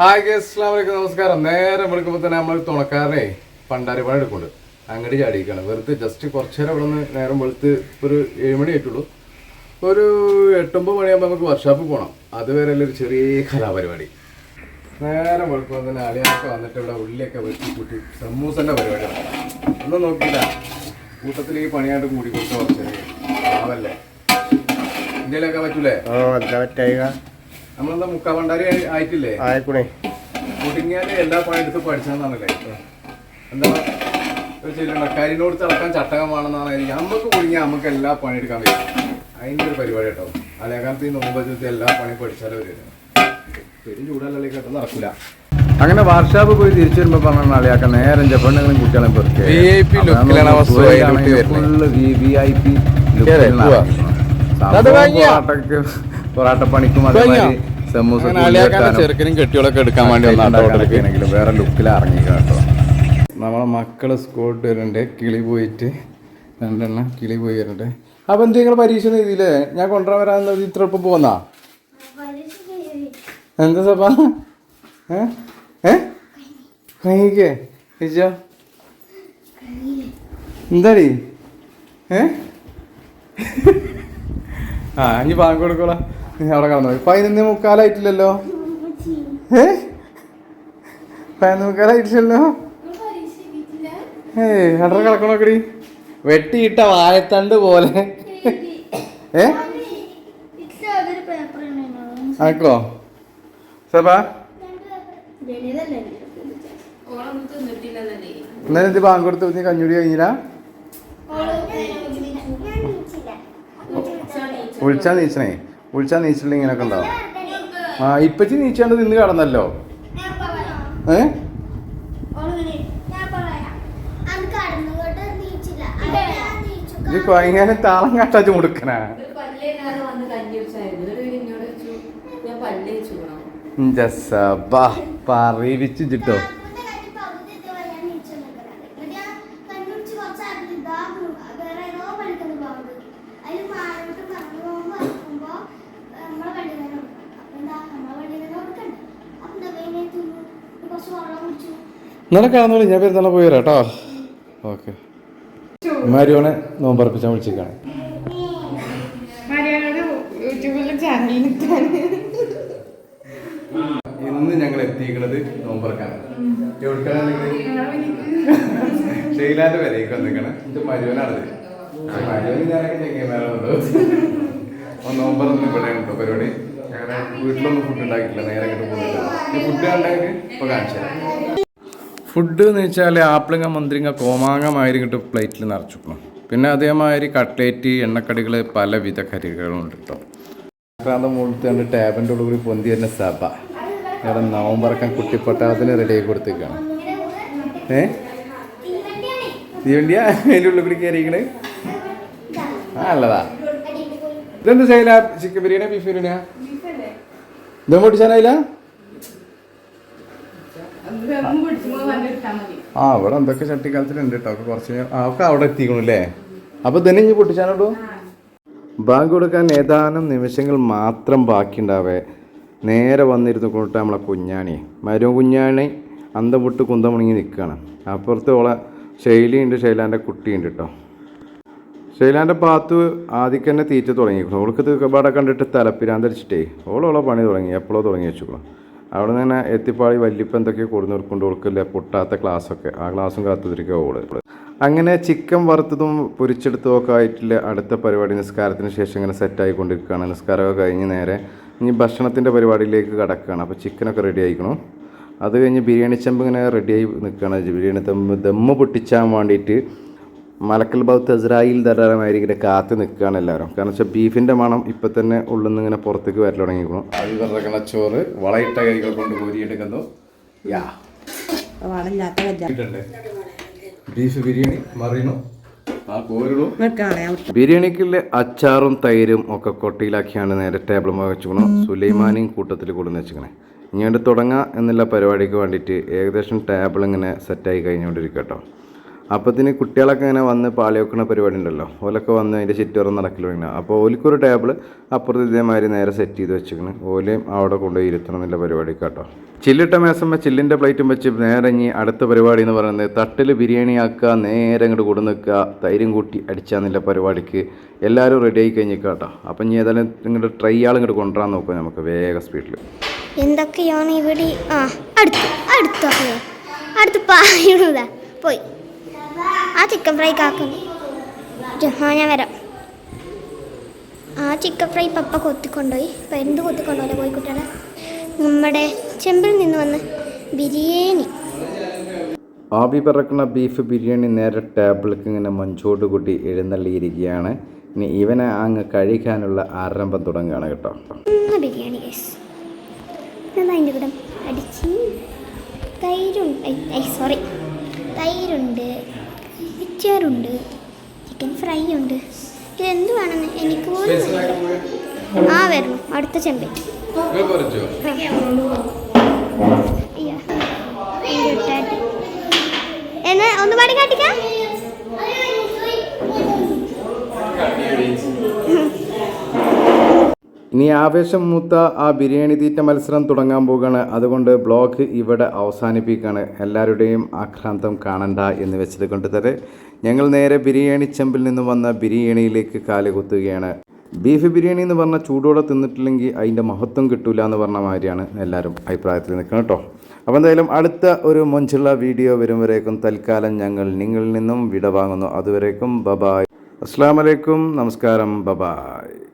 Hi guys അസ്ലാമലൈക്കും നമസ്കാരം. നേരെ വിളിക്കുമ്പോൾ തന്നെ നമ്മൾ തുണക്കാരനെ പണ്ടാരി പണി എടുക്കുന്നുണ്ട്. അങ്ങോട്ട് ചാടിയിരിക്കുകയാണ്. വെറുതെ ജസ്റ്റ് കുറച്ച് നേരം ഇവിടെ നിന്ന് നേരം വെളുത്ത് ഒരു ഏഴ് മണി ആയിട്ടുള്ളൂ. ഒരു എട്ടൊമ്പത് മണിയാകുമ്പോൾ നമുക്ക് വർക്ക്ഷോപ്പിൽ പോകണം അതുവരെ ഒരു ചെറിയ കലാപരിപാടി. നേരെ വെളുക്കുമ്പോൾ തന്നെ അളിയാക്കെ വന്നിട്ട് ഇവിടെ ഉള്ളിയൊക്കെ വെട്ടി കൂട്ടി സമൂസന്റെ പരിപാടിയാണ്. ഒന്നും നോക്കിയില്ല. കൂട്ടത്തിൽ ഈ പണിയായിട്ട് കൂടി കൊടുത്തു കുറച്ച് ആവല്ലേ ഇന്ത്യയിലൊക്കെ പറ്റൂലേ? ഓ നമ്മളെന്താ മുക്കാ പണ്ടാരി ആയി- ആയിട്ടില്ലേ? ആയിക്കുണേ കുടുങ്ങിയാൽ എല്ലാ പണിയെടുത്ത് പഠിച്ചതെന്നാണല്ലേ എന്താ ഒരു ചെല്ലുണ്ട കരിനോട് തിളക്കാൻ ചട്ടകം വേണമെന്നാണ് എനിക്ക്. നമുക്ക് കുടുങ്ങിയാൽ നമുക്ക് എല്ലാ പണിയെടുക്കാൻ പറ്റും. അതിന്റെ ഒരു പരിപാടി കേട്ടോ. അലേകാലത്ത് ഈ നോമ്പ് വെച്ചിട്ട് എല്ലാ പണിയും പഠിച്ചാലും ഒരു പെരും ചൂടല്ലേ കേട്ടോ. നടക്കില്ല അങ്ങനെ വർക്ക്ഷോപ്പ് പോയി തിരിച്ചു വരുമ്പോ പറഞ്ഞ അളിയാക്ക നേരം പെണ്ണുങ്ങളും കുട്ടികളും? പൊറാട്ട പണിക്കും? അതേമാതിരി സമൂസ ചെറുക്കനും കെട്ടികളൊക്കെ എടുക്കാൻ വേണ്ടി വന്ന ടോട്ടലേക്ക് വേറെ ലുക്കിൽ ഇറങ്ങി കേട്ടോ. നമ്മളെ മക്കൾ സ്കൂളിൽ വരുന്നുണ്ട്. കിളി പോയിട്ട് രണ്ടെണ്ണം കിളി പോയി വരുന്നുണ്ട്. അപ്പൊ എന്ത് നിങ്ങൾ പരീക്ഷ എഴുതിയില്ലേ? ഞാൻ കൊണ്ടുവരാൻ വരാൻ ഇത്ര എളുപ്പം പോന്നാ? എന്താ സഭ? ഏ? ഏ? കഴിഞ്ഞിക്കേ ചേച്ചോ എന്താടി? ഏ? ആ ഇനി ബാങ്ക് കൊടുക്കോളാം. അവിടെ കടന്നു പോയി. പതിനൊന്ന് മുക്കാലായിട്ടില്ലല്ലോ? ഏ? പതിനൊന്ന് മുക്കാലായിട്ടില്ലല്ലോ? ഏ അവിടെ കിടക്കണോക്കടി വെട്ടിയിട്ട വാഴത്തണ്ട് പോലെ. ഏ? ആക്കോ സബാ? ഇന്നലെ എന്ത് ബാങ്ക് കൊടുത്ത്? നീ കഞ്ഞുടി കഴിഞ്ഞില്ല? വിളിച്ചാ നീച്ചണേ. വിളിച്ചാ നീച്ചിട്ടില്ല ഇങ്ങനെയൊക്കെ ഉണ്ടാവും. ആ ഇപ്പച്ചി നീച്ചാണ്ട് നിന്ന് കടന്നല്ലോ. ഏ? ഇത് കൊയങ്ങാനും താളം കാട്ടാച്ച് മുടുക്കനാ പറയിപ്പിച്ചു ചിട്ടോ ഇന്നലെ കാണുന്നോളൂ ഞാൻ പെരുന്നാളെ പോയി വരാം കേട്ടോ ഓക്കെ. മാരിയോനെ നോമ്പറപ്പിച്ചാൽ വിളിച്ചേക്കാണ് ഇന്ന് ഞങ്ങൾ എത്തിയിരിക്കുന്നത് നോമ്പറക്കാണ് എവിടേക്കാണ് ഷെയ്ലാന്റെ വരേക്ക് വന്നിരിക്കണം ഇത് മരുവനാണത് മരുവന് ഞാനൊക്കെ ചെങ്ങന്മാരുണ്ടോ നോമ്പറൊന്നും ഇവിടെ ഉണ്ടോ പരിപാടി. ഞങ്ങളുടെ വീട്ടിലൊന്നും ഫുഡ് ഉണ്ടാക്കിയിട്ടില്ല. നേരെ കിട്ടും ഫുഡ് ഉണ്ടാക്കി ഇപ്പൊ കാണിച്ചു ഫുഡ് എന്ന് വെച്ചാൽ ആപ്പിളിങ്ങ കോമാങ്ങ മാതിരി കിട്ടും പ്ലേറ്റിൽ നിറച്ചിക്കണം. പിന്നെ അതേമാതിരി കട്ട്ലേറ്റ് എണ്ണക്കടികൾ പലവിധ കറികളും ഉണ്ട് കേട്ടോ ആക്രാന്തം മുഴുത്തുകൊണ്ട് ടാബിന്റെ ഉള്ളിൽ കൂടി പൊന്തി തന്നെ സഭ. ഇവിടെ നവംബറക്കാൻ കുട്ടിപ്പട്ടാളത്തിന് റെഡി ആക്കി കൊടുത്തേക്കാണ്. ഏ? തീവണ്ടിയാ? അതിന്റെ ഉള്ളിൽ കൂടി കയറിയിരിക്കണ് ആ അല്ലതാ ഇതെന്ത് ചെയ്യില്ല ചിക്കൻ ബിരിയാണിയാ ബീഫ് ബിരിയാണിയാ? ഇതും പൊട്ടിച്ചാനായില്ല ആ ഇവിടെ എന്തൊക്കെ ചട്ടിക്കാലത്തിലുണ്ട് കേട്ടോ ഒക്കെ കുറച്ച് ഒക്കെ അവിടെ എത്തിക്കണം അല്ലേ അപ്പൊ തന്നെ ഇനി പൊട്ടിച്ചാലോ ബാങ്ക് കൊടുക്കാൻ ഏതാനും നിമിഷങ്ങൾ മാത്രം ബാക്കിയുണ്ടാവേ. നേരെ വന്നിരുന്നു കൊണ്ടിട്ട് നമ്മളെ കുഞ്ഞാണി. മരവും കുഞ്ഞാണി അന്തം പൊട്ട് കുന്തം മുണങ്ങി നിൽക്കുകയാണ് അപ്പുറത്ത് ഓളെ ശൈലിയുണ്ട് ശൈലാന്റെ കുട്ടിയുണ്ട് കേട്ടോ ശൈലാന്റെ പാത്ത് ആദ്യം തന്നെ തീറ്റ തുടങ്ങിയിരിക്കണം ഓൾക്ക് തീക്കപ്പാടെ കണ്ടിട്ട് തലപ്പിരാന്തടിച്ചിട്ടേ ഓളോളെ പണി തുടങ്ങി. എപ്പോഴോ തുടങ്ങി വെച്ചിക്കണം. അവിടെ നിന്ന് തന്നെ എത്തിപ്പാളി വല്യപ്പം എന്തൊക്കെയോ കൊടുന്ന് കൊടുക്കൊണ്ട് കൊടുക്കില്ല പൊട്ടാത്ത ക്ലാസ്സൊക്കെ ആ ക്ലാസ്സും കാത്തുതിരിക്കുക ഓൾ. അങ്ങനെ ചിക്കൻ വറുത്തതും പൊരിച്ചെടുത്തതും ഒക്കെ ആയിട്ടില്ല അടുത്ത പരിപാടി. നിസ്കാരത്തിന് ശേഷം ഇങ്ങനെ സെറ്റായിക്കൊണ്ടിരിക്കുകയാണ് നിസ്കാരമൊക്കെ കഴിഞ്ഞ് നേരെ ഇനി ഭക്ഷണത്തിന്റെ പരിപാടിയിലേക്ക് കിടക്കുകയാണ്. അപ്പോൾ ചിക്കനൊക്കെ റെഡി ആയിക്കണം. അത് കഴിഞ്ഞ് ബിരിയാണി ചെമ്പ് ഇങ്ങനെ റെഡിയായി നിൽക്കുകയാണ്. ബിരിയാണി ദമ്മ് ദമ്മ് പൊട്ടിച്ചാൻ വേണ്ടിയിട്ട് മലക്കൽ ബൗത്ത് ഇസ്രായേൽ ധാരാളമായിരിക്കും ഇങ്ങനെ കാത്തു നിൽക്കുകയാണ് എല്ലാവരും. കാരണം വെച്ചാൽ ബീഫിന്റെ മണം ഇപ്പം തന്നെ ഉള്ളിൽ നിന്ന് ഇങ്ങനെ പുറത്തേക്ക് വരൽ തുടങ്ങിയിരിക്കണം അത് പറഞ്ഞ ചോറ് വളയിട്ട കൈകൾ കൊണ്ട് കോരിയെടുക്കുന്നു. യാ. ബീഫ് ബിരിയാണി മറിയണം? ബിരിയാണിക്കുള്ള അച്ചാറും തൈരും ഒക്കെ കൊട്ടിയിലാക്കിയാണ് നേരെ ടേബിൾ വെച്ചുക്കണം സുലൈമാനിയും കൂട്ടത്തിൽ കൂടുന്ന വെച്ചിക്കണേ ഇങ്ങോട്ട് തുടങ്ങാം എന്നുള്ള പരിപാടിക്ക് വേണ്ടിയിട്ട് ഏകദേശം ടേബിൾ ഇങ്ങനെ സെറ്റായി കഴിഞ്ഞുകൊണ്ടിരിക്കട്ടോ കേട്ടോ. അപ്പത്തിന് കുട്ടികളൊക്കെ ഇങ്ങനെ വന്ന് പാളി വെക്കുന്ന പരിപാടി ഉണ്ടല്ലോ. ഓലൊക്കെ വന്ന് അതിന്റെ ചുറ്റോറം നടക്കൽ അപ്പോൾ ഓലിക്കൊരു ടേബിൾ അപ്പുറത്ത് ഇതേമാതിരി നേരെ സെറ്റ് ചെയ്ത് വെച്ചിരിക്കണം. ഓലയും അവിടെ കൊണ്ടുപോയി ഇരുത്തണം എന്നുള്ള പരിപാടി കേട്ടോ ചില്ലിട്ട മേസമ്മ ചില്ലിന്റെ പ്ലേറ്റും വെച്ച് നേരെ ഇനി അടുത്ത പരിപാടി എന്ന് പറയുന്നത് തട്ടിൽ ബിരിയാണി ആക്കുക നേരെ ഇങ്ങോട്ട് കൊടു നിൽക്കുക തൈരും കൂട്ടി നല്ല പരിപാടിക്ക് എല്ലാവരും റെഡി ആയി കഴിഞ്ഞു കേട്ടോ. അപ്പം ഇനി ഏതായാലും നിങ്ങളുടെ ട്രൈ ആൾ ഇങ്ങോട്ട് കൊണ്ടുവരാൻ നോക്കുക നമുക്ക് വേഗം സ്പീഡിൽ എന്തൊക്കെയാണ് ഇവിടെ? ആ അടുത്ത് അടുത്തൊക്കെ അടുത്ത് പറയുന്നതാ പോയി. ആ ചിക്കൻ ഫ്രൈ കാക്കുന്നു. ആ ഞാൻ വരാം. ആ ചിക്കൻ ഫ്രൈ പപ്പ കൊത്തിക്കൊണ്ടുപോയി. ഇപ്പം എന്ത് പോയി കോഴിക്കുട്ടികളെ? നമ്മുടെ ചെമ്പിൽ നിന്ന് വന്ന് ബിരിയാണി. ആവി പറക്കുന്ന ബീഫ് ബിരിയാണി നേരെ ടേബിളിലേക്ക് ഇങ്ങനെ മഞ്ചോട് കൂട്ടി എഴുന്നള്ളിയിരിക്കുകയാണ്. ഇനി ഇവനെ അങ്ങ് കഴിക്കാനുള്ള ആരംഭം തുടങ്ങുകയാണ് കേട്ടോ. ബിരിയാണി അതിന്റെ കൂടെ? അടിച്ച് തൈരുണ്ട്. സോറി തൈരുണ്ട്. മിച്ചറുണ്ട് ചിക്കൻ ഫ്രൈ ഉണ്ട്. ഇതെന്ത് വേണമെന്ന് എനിക്ക് പോലും ആ വരണം അടുത്ത ചെമ്പേ. എന്നാ ഒന്ന് പാടി കാട്ടിക്കാം. ഇനി ആവേശം മൂത്ത ആ ബിരിയാണി തീറ്റ മത്സരം തുടങ്ങാൻ പോകുകയാണ് അതുകൊണ്ട് ബ്ലോഗ് ഇവിടെ അവസാനിപ്പിക്കുകയാണ്. എല്ലാവരുടെയും ആക്രാന്തം കാണണ്ട എന്ന് വെച്ചത് കൊണ്ട് തന്നെ ഞങ്ങൾ നേരെ ബിരിയാണി ചെമ്പിൽ നിന്ന് വന്ന ബിരിയാണിയിലേക്ക് കാൽ കുത്തുകയാണ്. ബീഫ് ബിരിയാണി എന്ന് പറഞ്ഞാൽ ചൂടോടെ തിന്നിട്ടില്ലെങ്കിൽ അതിന്റെ മഹത്വം കിട്ടില്ല എന്ന് പറഞ്ഞ മാതിരിയാണ് എല്ലാവരും അഭിപ്രായത്തിൽ നിൽക്കുന്നത് കേട്ടോ. അപ്പോൾ എന്തായാലും അടുത്ത ഒരു മൊഞ്ചുള്ള വീഡിയോ വരും വരേക്കും. തൽക്കാലം ഞങ്ങൾ നിങ്ങളിൽ നിന്നും വിട വാങ്ങുന്നു അതുവരേക്കും ബബായ്. അസ്സാം വലൈക്കും നമസ്കാരം. ബബായ്.